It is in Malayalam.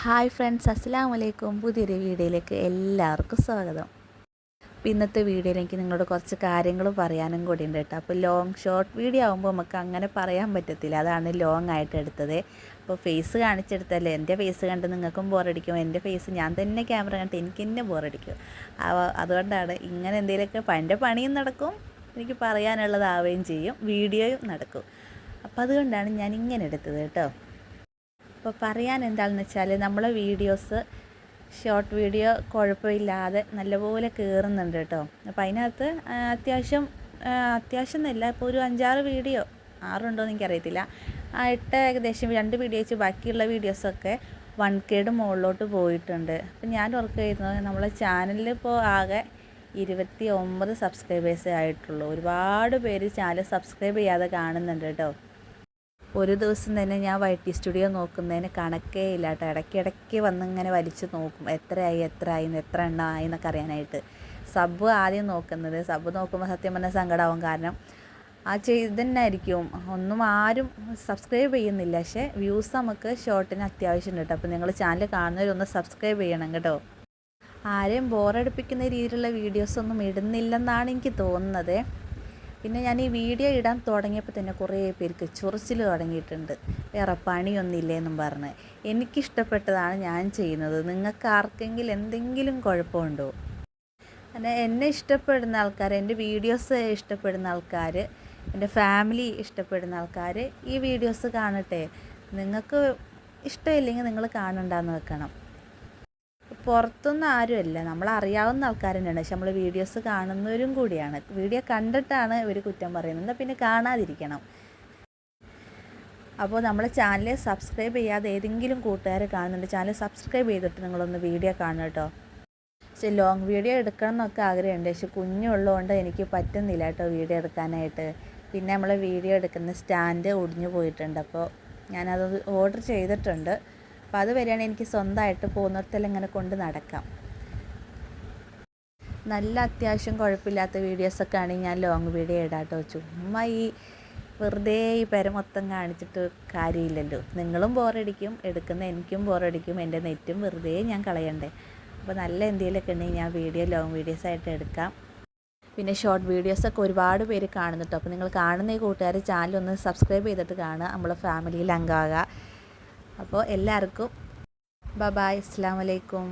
ഹായ് ഫ്രണ്ട്സ് അസ്സാം വലൈക്കും പുതിയൊരു വീഡിയോയിലേക്ക് എല്ലാവർക്കും സ്വാഗതം. അപ്പോൾ ഇന്നത്തെ വീഡിയോയിൽ എനിക്ക് നിങ്ങളോട് കുറച്ച് കാര്യങ്ങൾ പറയാനും കൂടി ഉണ്ട് കേട്ടോ. അപ്പോൾ ലോങ് ഷോർട്ട് വീഡിയോ ആകുമ്പോൾ നമുക്ക് അങ്ങനെ പറയാൻ പറ്റത്തില്ല. അതാണ് ലോങ് ആയിട്ട് എടുത്തത്. അപ്പോൾ ഫേസ് കാണിച്ചെടുത്തല്ലേ? എന്റെ ഫേസ് കണ്ട് നിങ്ങൾക്കും ബോറടിക്കും എന്റെ ഫേസ് ഞാൻ തന്നെ ക്യാമറ കണ്ടിട്ട് എനിക്ക് തന്നെ ബോറടിക്കും അതുകൊണ്ടാണ് ഇങ്ങനെ എന്തെങ്കിലുമൊക്കെ എന്റെ പണിയും നടക്കും. എനിക്ക് പറയാനുള്ളതാവുകയും ചെയ്യും. വീഡിയോയും നടക്കും. അപ്പോൾ അതുകൊണ്ടാണ് ഞാൻ ഇങ്ങനെ എടുത്തത് കേട്ടോ. അപ്പോൾ പറയാൻ എന്താണെന്ന് വെച്ചാൽ നമ്മളെ വീഡിയോസ് ഷോർട്ട് വീഡിയോ കുഴപ്പമില്ലാതെ നല്ലപോലെ കയറുന്നുണ്ട് കേട്ടോ. അപ്പോൾ അതിനകത്ത് അത്യാവശ്യം അത്യാവശ്യം എന്നല്ല ഇപ്പോൾ ഒരു അഞ്ചാറ് വീഡിയോ ആറുണ്ടോ എന്ന് എനിക്കറിയത്തില്ല. ആ എട്ട് ഏകദേശം രണ്ട് വീഡിയോ വെച്ച് ബാക്കിയുള്ള വീഡിയോസൊക്കെ വൺ കെയുടെ മുകളിലോട്ട് പോയിട്ടുണ്ട്. അപ്പം ഞാൻ ഓർക്കുകയായിരുന്നു നമ്മളെ ചാനലിൽ ഇപ്പോൾ ആകെ ഇരുപത്തി ഒമ്പത് സബ്സ്ക്രൈബേഴ്സേ ആയിട്ടുള്ളൂ. ഒരുപാട് പേര് ചാനൽ സബ്സ്ക്രൈബ് ചെയ്യാതെ കാണുന്നുണ്ട് കേട്ടോ. ഒരു ദിവസം തന്നെ ഞാൻ വൈറ്റി സ്റ്റുഡിയോ നോക്കുന്നതിന് കണക്കേ ഇല്ല കേട്ടോ. ഇടയ്ക്കിടയ്ക്ക് വന്നിങ്ങനെ വലിച്ച് നോക്കും. എത്രയായി ആയി എത്ര എണ്ണം ആയി എന്നൊക്കെ അറിയാനായിട്ട്. സബ് ആദ്യം നോക്കുന്നത് സബ് നോക്കുമ്പോൾ സത്യം പറഞ്ഞാൽ സങ്കടമാവും കാരണം ആ ചെയ്തന്നായിരിക്കും ഒന്നും ആരും സബ്സ്ക്രൈബ് ചെയ്യുന്നില്ല. പക്ഷേ വ്യൂസ് നമുക്ക് ഷോർട്ടിന് അത്യാവശ്യം കേട്ടോ. അപ്പോൾ നിങ്ങൾ ചാനൽ കാണുന്നവരൊന്ന് സബ്സ്ക്രൈബ് ചെയ്യണം കേട്ടോ. ആരെയും ബോറടിപ്പിക്കുന്ന രീതിയിലുള്ള വീഡിയോസൊന്നും ഇടുന്നില്ലെന്നാണ് എനിക്ക് തോന്നുന്നത്. പിന്നെ ഞാൻ ഈ വീഡിയോ ഇടാൻ തുടങ്ങിയപ്പോൾ തന്നെ കുറേ പേർക്ക് ചൊറിച്ചിൽ തുടങ്ങിയിട്ടുണ്ട്. വേറെ പണിയൊന്നുമില്ലേന്നും പറഞ്ഞ്. എനിക്കിഷ്ടപ്പെട്ടതാണ് ഞാൻ ചെയ്യുന്നത്. നിങ്ങൾക്ക് ആർക്കെങ്കിലും എന്തെങ്കിലും കുഴപ്പമുണ്ടോ? അങ്ങനെ എന്നെ ഇഷ്ടപ്പെടുന്ന ആൾക്കാർ എന്റെ വീഡിയോസ് ഇഷ്ടപ്പെടുന്ന ആൾക്കാർ എന്റെ ഫാമിലി ഇഷ്ടപ്പെടുന്ന ആൾക്കാർ ഈ വീഡിയോസ് കാണട്ടെ. നിങ്ങൾക്ക് ഇഷ്ടമില്ലെങ്കിൽ നിങ്ങൾ കാണണ്ടെന്ന് വെക്കണം. പുറത്തൊന്നും ആരുമല്ല നമ്മൾ അറിയാവുന്ന ആൾക്കാർ തന്നെയാണ് പക്ഷെ നമ്മൾ വീഡിയോസ് കാണുന്നവരും കൂടിയാണ്. വീഡിയോ കണ്ടിട്ടാണ് ഇവർ കുറ്റം പറയുന്നത്. പിന്നെ കാണാതിരിക്കണം. അപ്പോൾ നമ്മൾ ചാനൽ സബ്സ്ക്രൈബ് ചെയ്യാതെ ഏതെങ്കിലും കൂട്ടുകാർ കാണുന്നുണ്ട് ചാനൽ സബ്സ്ക്രൈബ് ചെയ്തിട്ട് നിങ്ങളൊന്ന് വീഡിയോ കാണും കേട്ടോ. പക്ഷേ ലോങ് വീഡിയോ എടുക്കണം എന്നൊക്കെ ആഗ്രഹമുണ്ട്. പക്ഷെ കുഞ്ഞുള്ളതുകൊണ്ട് എനിക്ക് പറ്റുന്നില്ല കേട്ടോ വീഡിയോ എടുക്കാനായിട്ട്. പിന്നെ നമ്മൾ വീഡിയോ എടുക്കുന്ന സ്റ്റാൻഡ് ഒടിഞ്ഞു പോയിട്ടുണ്ട്. അപ്പോൾ ഞാനത് ഓർഡർ ചെയ്തിട്ടുണ്ട്. അപ്പോൾ അത് വരെയാണ് എനിക്ക് സ്വന്തമായിട്ട് പോകുന്നിടത്തെല്ലാം ഇങ്ങനെ കൊണ്ട് നടക്കാം. നല്ല അത്യാവശ്യം കുഴപ്പമില്ലാത്ത വീഡിയോസൊക്കെ ആണെങ്കിൽ ഞാൻ ലോങ് വീഡിയോ ഇടാട്ടോ. ചുമ്മാ ഈ വെറുതെ ഈ പെര മൊത്തം കാണിച്ചിട്ട് കാര്യമില്ലല്ലോ. നിങ്ങളും ബോറടിക്കും എടുക്കുന്ന എനിക്കും ബോറടിക്കും എന്റെ നെറ്റും വെറുതെ ഞാൻ കളയണ്ടേ. അപ്പോൾ നല്ല എന്തെങ്കിലുമൊക്കെ ഉണ്ടെങ്കിൽ ഞാൻ വീഡിയോ ലോങ് വീഡിയോസ് ആയിട്ട് എടുക്കാം. പിന്നെ ഷോർട്ട് വീഡിയോസൊക്കെ ഒരുപാട് പേര് കാണുന്നുണ്ടോ. അപ്പോൾ നിങ്ങൾ കാണുന്ന ഈ കൂട്ടുകാർ ചാനൽ ഒന്ന് സബ്സ്ക്രൈബ് ചെയ്തിട്ട് കാണുക. നമ്മളെ ഫാമിലിയിൽ അംഗമാകുക. അപ്പോൾ എല്ലാവർക്കും ബബായ് ബായ് അസ്സാം വലൈക്കും